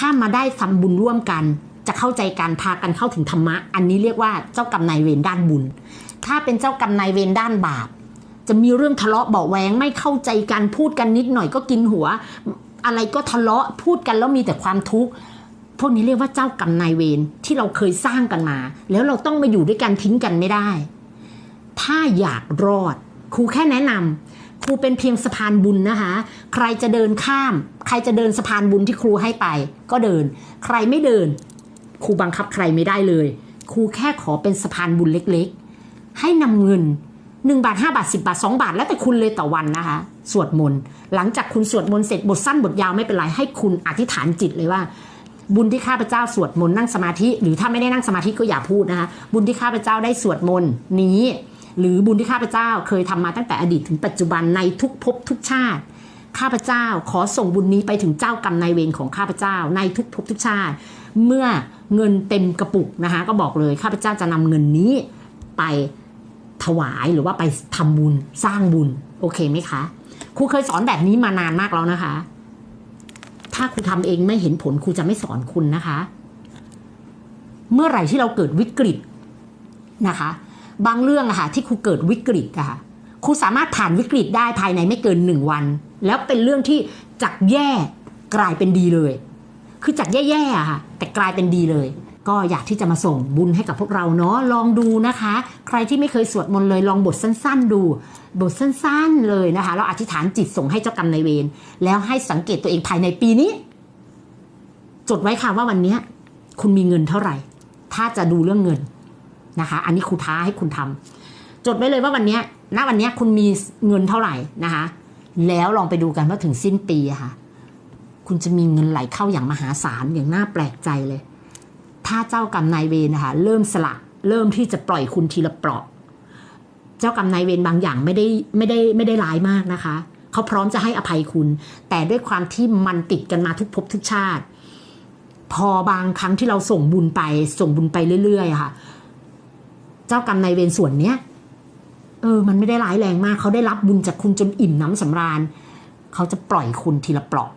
ถ้ามาได้ทำบุญร่วมกัน จะเข้าใจการพากันเข้าถึงธรรมะ อันนี้เรียกว่าเจ้ากรรมนายเวรด้านบุญ ถ้าเป็นเจ้ากรรมนายเวรด้านบาป จะมีเรื่องทะเลาะเบาแวงไม่เข้าใจกันพูดกันนิดหน่อยก็กินหัว อะไรก็ทะเลาะพูดกันแล้วมีแต่ความทุกข์พวกนี้เรียกว่าเจ้ากรรมนายเวรที่เราเคยสร้างกันมา แล้วเราต้องมาอยู่ด้วยกันทิ้งกันไม่ได้ ถ้าอยากรอดครูแค่แนะนำ ครูเป็นเพียงสะพานบุญนะคะ ใครจะเดินข้าม ใครจะเดินสะพานบุญที่ครูให้ไป ก็เดิน ใครไม่เดิน ครูบังคับใครไม่ได้เลย ครูแค่ขอเป็นสะพานบุญเล็กๆ ให้นำเงิน1บาท5บาท 10 บาท 2 บาท แล้วแต่คุณเลยต่อวันนะคะ สวดมนต์หลังจากคุณสวดมนต์เสร็จบทสั้นบทยาวไม่เป็นไรให้คุณอธิษฐานจิตเลยว่า บุญที่ข้าพเจ้าสวดมนต์นั่งสมาธิ หรือถ้าไม่ได้นั่งสมาธิก็อย่าพูดนะคะ บุญที่ข้าพเจ้าได้สวดมนต์นี้ หรือบุญที่ข้าพเจ้าเคยทำมาตั้งแต่อดีตถึงปัจจุบันในทุกภพทุกชาติ ข้าพเจ้าขอส่งบุญนี้ไปถึงเจ้ากรรมนายเวรของข้าพเจ้า ในทุกภพทุกชาติ เมื่อเงินเต็มกระปุกนะคะก็บอกเลยข้าพเจ้าจะนำเงินนี้ไปถวายหรือว่าไปทำบุญสร้างบุญโอเคไหมคะครูเคยสอนแบบนี้มานานมากแล้วนะคะ ถ้าครูทำเองไม่เห็นผลครูจะไม่สอนคุณนะคะ เมื่อไหร่ที่เราเกิดวิกฤตนะคะ บางเรื่องอะค่ะที่ครูเกิดวิกฤตอะค่ะครูสามารถผ่านวิกฤตได้ภายในไม่เกินหนึ่งวัน แล้วเป็นเรื่องที่จากแย่กลายเป็นดีเลย คือจากแย่ๆอะค่ะแต่กลายเป็นดีเลย ก็อยากที่จะมาส่งบุญให้กับพวกเราเนาะลองดูนะคะ ใครที่ไม่เคยสวดมนต์เลยลองบทสั้น ๆ ดู บทสั้นๆเลยนะคะเราอธิษฐานจิตส่งให้เจ้ากรรมนายเวรแล้วให้สังเกตตัวเองภายในปีนี้ จดไว้ค่ะว่าวันนี้คุณมีเงินเท่าไหร่ ถ้าจะดูเรื่องเงิน นะคะ อันนี้ครูท้าให้คุณทำจดไว้เลยว่าวันนี้ณวันนี้คุณมีเงินเท่าไหร่นะคะ แล้วลองไปดูกันว่าถึงสิ้นปีค่ะ คุณจะมีเงินไหลเข้าอย่างมหาศาลอย่างน่าแปลกใจเลย ถ้าเจ้ากรรมนายเวรนะคะ เริ่มสละเริ่มที่จะปล่อยคุณทีละเปราะ เจ้ากรรมนายเวรบางอย่างไม่ได้ไม่ได้ไม่ได้ร้ายมากนะคะเขาพร้อมจะให้อภัยคุณ แต่ด้วยความที่มันติดกันมาทุกภพทุกชาติ พอบางครั้งที่เราส่งบุญไปส่งบุญไปเรื่อยๆค่ะ เจ้ากรรมนายเวรส่วนเนี้ยเออ มันไม่ได้ร้ายแรงมาก เขาได้รับบุญจากคุณจนอิ่มน้ำสำราญ เขาจะปล่อยคุณทีละเปราะ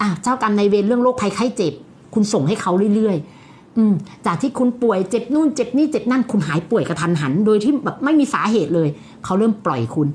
อะเจ้ากรรมนายเวรเรื่องโรคภัยไข้เจ็บ คุณส่งให้เขาเรื่อยๆ อืม จากที่คุณป่วยเจ็บนู่นเจ็บนี่เจ็บนั่นคุณหายป่วยกระทันหัน โดยที่แบบไม่มีสาเหตุเลย เขาเริ่มปล่อยคุณ